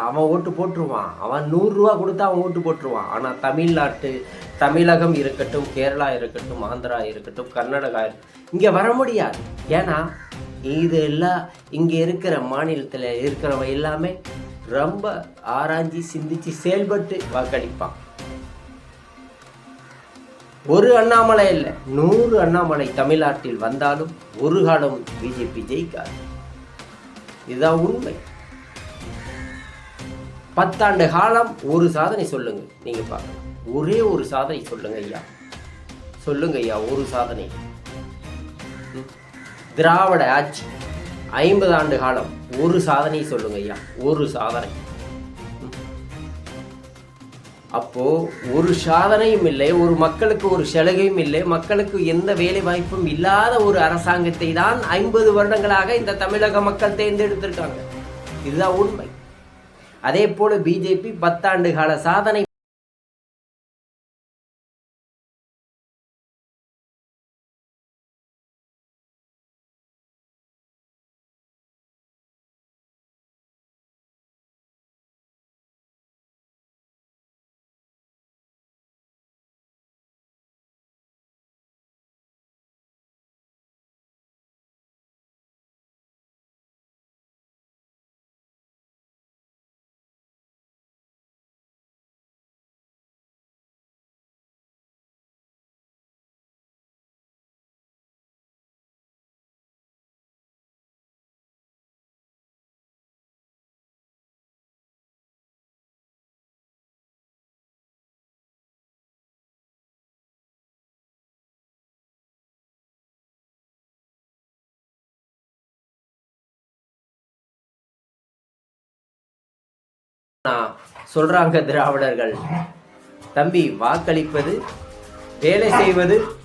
அவன் ஓட்டு போட்டுருவான். அவன் நூறுரூவா கொடுத்தா அவன் ஓட்டு போட்டுருவான். ஆனால் தமிழ்நாட்டு தமிழகம் இருக்கட்டும் கேரளா இருக்கட்டும் ஆந்திரா இருக்கட்டும் கர்நாடகா இங்கே வர முடியாது. ஏன்னா இது எல்லாம் இங்கே இருக்கிற மாநிலத்தில் இருக்கிறவன் எல்லாமே ரொம்ப ஆராய்ஞ்சி சிந்திச்சு செயல்பட்டு வாக்களிப்பான். ஒரு அண்ணாமலை இல்லை நூறு அண்ணாமலை தமிழ்நாட்டில் வந்தாலும் ஒரு காலம் பிஜேபி ஜெயிக்காது. இதுதான் உண்மை. பத்தாண்டு காலம் ஒரு சாதனை சொல்லுங்க நீங்க பார்க்கலாம். ஒரே ஒரு சாதனை சொல்லுங்க ஐயா. சொல்லுங்க ஐயா ஒரு சாதனை. திராவிட ஆட்சி. ஐம்பது ஆண்டு காலம். ஒரு சாதனை சொல்லுங்க ஐயா. ஒரு சாதனை. அப்போ ஒரு சாதனையும் இல்லை ஒரு மக்களுக்கு ஒரு சலுகையும் இல்லை மக்களுக்கு எந்த வேலை வாய்ப்பும் இல்லாத ஒரு அரசாங்கத்தை தான் ஐம்பது வருடங்களாக இந்த தமிழக மக்கள் தேர்ந்தெடுத்திருக்காங்க. இதுதான் உண்மை. அதே போல பிஜேபி பத்தாண்டு கால சாதனை சொல்றாங்க திராவிடர்கள். தம்பி வாக்களிப்பது வேலை செய்வது